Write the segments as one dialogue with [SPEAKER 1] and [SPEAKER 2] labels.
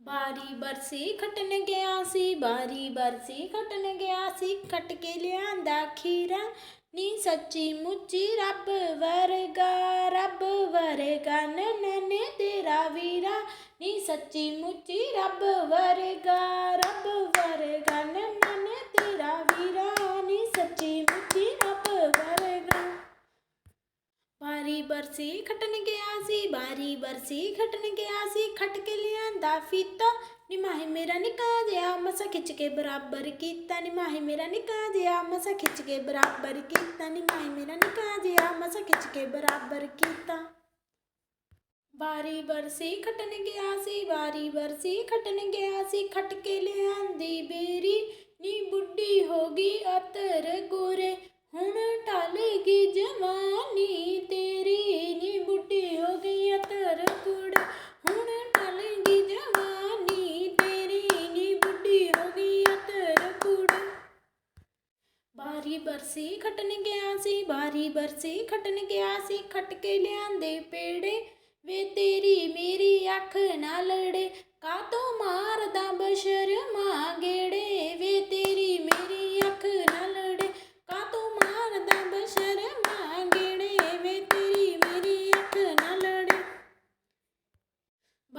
[SPEAKER 1] ਬਾਰੀ ਬਰਸੀ ਖਟਣ ਗਿਆ ਸੀ, ਬਾਰੀ ਬਰਸੀ ਖਟਣ ਗਿਆ ਸੀ, ਖਟ ਕੇ ਲਿਆਂਦਾ ਖੀਰਾ। ਨੀ ਸੱਚੀ ਮੁੱਚੀ ਰੱਬ ਵਰਗਾ ਰੱਬ ਵਰਗਾ ਨਨ ਤੇਰਾ ਵੀਰਾ। ਨੀ ਸੱਚੀ ਮੁੱਚੀ ਰੱਬ ਵਰਗਾ ਰੱਬ ਵਰਗਾ ਨਨਨੇ ਤੇਰਾ ਵੀਰਾ ਨੀ ਸੱਚੀ ਮੁੱਚੀ ਰੱਬ ਵਰਗਾ ਬਾਰੀ ਬਰਸੀ ਖਟਣ ਗਿਆ ਸੀ, ਬਾਰੀ ਬਰਸੀ ਖਟਣ ਗਿਆ ਸੀ, ਖਟ ਕੇ ਲਿਆਂਦਾ ਫੀਤਾ। ਨਿਮਾਹੇ ਮੇਰਾ ਨਿਕਾ ਜਿਹਾ ਮਸਾ ਖਿੱਚ ਕੇ ਬਰਾਬਰ ਕੀਤਾ। ਨਿਮਾਹੇ ਮੇਰਾ ਨਿਕਾ ਜਿਹਾ ਮਸਾ ਖਿੱਚ ਕੇ ਬਰਾਬਰ ਕੀਤਾ। ਨਿਮਾਹੇ ਮੇਰਾ ਨਿਕਾ ਜਿਹਾ ਮਸਾ ਖਿੱਚ ਕੇ ਬਰਾਬਰ ਕੀਤਾ। ਬਾਰੀ ਬਰਸੀ ਖਟਣ ਗਿਆ ਸੀ, ਬਾਰੀ ਬਰਸੀ ਖਟਣ ਗਿਆ ਸੀ, ਖਟ ਕੇ ਲਿਆਂਦੀ ਬੇਰੀ। ਨੀ ਬੁੱਢੀ ਹੋ ਗਈ ਅਤਰ ਗੋਰੇ। ਹੁਣ ਢਲ ਗਈ ਜਵਾਨੀ ਤੇਰੀ ਨੀ ਬੁੱਢੀ ਹੋ ਗਈ ਅਤਰ ਗੋਰੇ ਹੁਣ ਢਲ ਗਈ ਜਵਾਨੀ ਤੇਰੀ ਨੀ ਬੁੱਢੀ ਹੋ ਗਈ ਅਤਰ ਗੋਰੇ ਬਾਰੀ ਬਰਸੀ ਖਟਣ ਗਿਆ ਸੀ, ਬਾਰੀ ਬਰਸੀ ਖਟਣ ਗਿਆ ਸੀ ਖਟ ਕੇ ਲਿਆਂਦੇ ਪੇੜੇ ਵੇ ਤੇਰੀ ਮੇਰੀ ਅੱਖ ਨਾ ਲੜੇ। ਕਾਤੋਂ ਮਾਰਦਾ ਬਸ਼ ਗੇੜੇ ਵੇ ਤੇਰੀ ਮੇਰੀ ਅੱਖ ਨਾ ਲੜੇ ਕਾਤੋਂ ਮਾਰਦਾ ਬਸ਼ਰ ਗੇੜੇ ਵੇ ਤੇਰੀ ਮੇਰੀ ਅੱਖ ਨਾ ਲੜੇ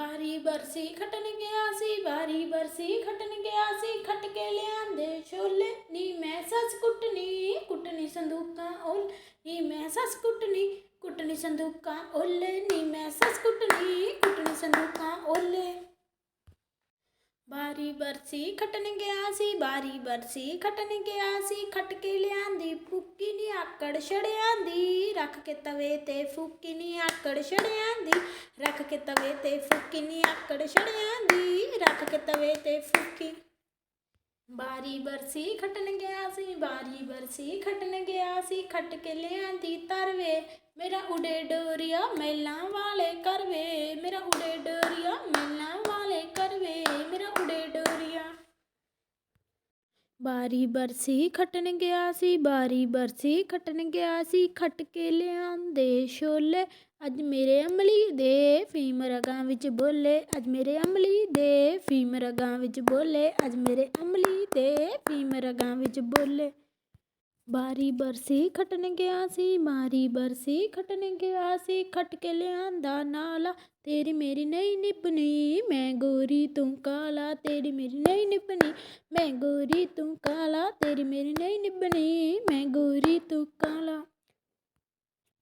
[SPEAKER 1] ਬਾਰੀ ਬਰਸੀ ਖਟਣ ਗਿਆ ਸੀ ਬਾਰੀ ਬਰਸੀ ਖਟਣ ਗਿਆ ਸੀ ਖਟ ਕੇ ਲਿਆਂਦੇ ਛੋਲੇ। ਨੀ ਮੈਂ ਸੱਸ ਕੁੱਟਣੀ ਕੁੱਟਣੀ ਸੰਦੂਕਾਂ ਓਲ ਨੀ ਮੈਂ ਸੱਸ ਕੁੱਟਣੀ ਕੁੱਟਣੀ ਸੰਦੂਕਾਂ ਓਲੇ ਨੀ ਮੈਂ ਸੱਸ ਕੁੱਟਣੀ ਕੁੱਟਣੀ ਸੰਦੂਕਾਂ ਓਲੇ ਬਾਰੀ ਬਰਸੀ ਖਟਣ ਗਿਆ ਸੀ, ਬਾਰੀ ਬਰਸੀ ਖਟਣ ਗਿਆ ਸੀ। ਖਟ ਕੇ ਲਿਆਂਦੀ, ਫੁੱਕੀ ਨੀ ਆਕੜ ਛੜਿਆਂਦੀ। ਰੱਖ ਕੇ ਤਵੇ ਤੇ ਫੁੱਕੀ ਨੀ ਆਕੜ ਛੜਿਆਂਦੀ। ਰੱਖ ਕੇ ਤਵੇ ਤੇ ਫੁੱਕੀ ਨੀ ਆਕੜ ਛੜਿਆਂਦੀ। ਰੱਖ ਕੇ ਤਵੇ ਤੇ ਫੁੱਕੀ ਬਾਰੀ ਬਰਸੀ ਖਟਣ ਗਿਆ ਸੀ, ਬਾਰੀ ਬਰਸੀ ਖਟਣ ਗਿਆ ਸੀ। ਖਟ ਕੇ ਲਿਆਂਦੀ ਤਰਵੇ, ਮੇਰਾ ਉਡੇ ਡੋਰੀਆ ਮੈਲਾਂ ਵਾਲੇ ਕਰਵੇ ਮੇਰਾ ਉਡੇ ਡੋਰੀਆ ਮੈਲਾਂ ਵਾਲੇ ਕਰਵੇ ਮੇਰਾ ਉਡੇ ਡੋਰੀਆ ਬਾਰੀ ਬਰਸੀ ਖੱਟਣ ਗਿਆ ਸੀ, ਬਾਰੀ ਬਰਸੀ ਖੱਟਣ ਗਿਆ ਸੀ ਖੱਟ ਕੇ ਲਿਆਂਦੇ ਛੋਲੇ। ਅੱਜ ਮੇਰੇ ਅਮਲੀ ਦੇ ਫੀਮ ਰਗਾਂ ਵਿੱਚ ਬੋਲੇ। ਅੱਜ ਮੇਰੇ ਅਮਲੀ ਦੇ ਫੀਮ ਰਗਾਂ ਵਿੱਚ ਬੋਲੇ। ਅੱਜ ਮੇਰੇ ਅਮਲੀ ਦੇ ਫੀਮ ਰਗਾਂ ਵਿੱਚ ਬੋਲੇ। ਬਾਰੀ ਬਰਸੀ ਖਟਣ ਗਿਆ ਸੀ, ਮਾਰੀ ਬਰਸੀ ਖਟਣ ਗਿਆ ਸੀ, ਖਟ ਕੇ ਲਿਆਂਦਾ ਨਾਲਾ। ਤੇਰੀ ਮੇਰੀ ਨਹੀਂ ਨਿਪਣੀ ਮੈਂ ਗੋਰੀ ਤੂੰ ਕਾਲਾ। ਤੇਰੀ ਮੇਰੀ ਨਹੀਂ ਨਿਪਣੀ ਮੈਂ ਗੋਰੀ ਤੂੰ ਕਾਲਾ। ਤੇਰੀ ਮੇਰੀ ਨਹੀਂ ਨਿਭਣੀ, ਮੈਂ ਗੋਰੀ ਤੂੰ ਕਾਲਾ।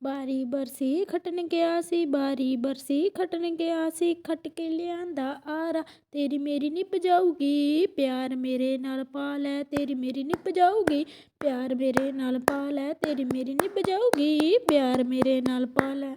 [SPEAKER 1] ਬਾਰੀ ਬਰਸੀ ਖਟਣ ਗਿਆ ਸੀ, ਬਾਰੀ ਬਰਸੀ ਖਟਣ ਗਿਆ ਸੀ, ਖਟ ਕੇ ਲਿਆਂਦਾ ਆਰਾ। ਤੇਰੀ ਮੇਰੀ ਨਿਭ ਜਾਊਗੀ, ਪਿਆਰ ਮੇਰੇ ਨਾਲ ਪਾ ਲੈ, ਤੇਰੀ ਮੇਰੀ ਨਿਭ ਜਾਊਗੀ, ਪਿਆਰ ਮੇਰੇ ਨਾਲ ਪਾ ਲੈ, ਤੇਰੀ ਮੇਰੀ ਨਿਭ ਜਾਊਗੀ, ਪਿਆਰ ਮੇਰੇ ਨਾਲ ਪਾ ਲੈ।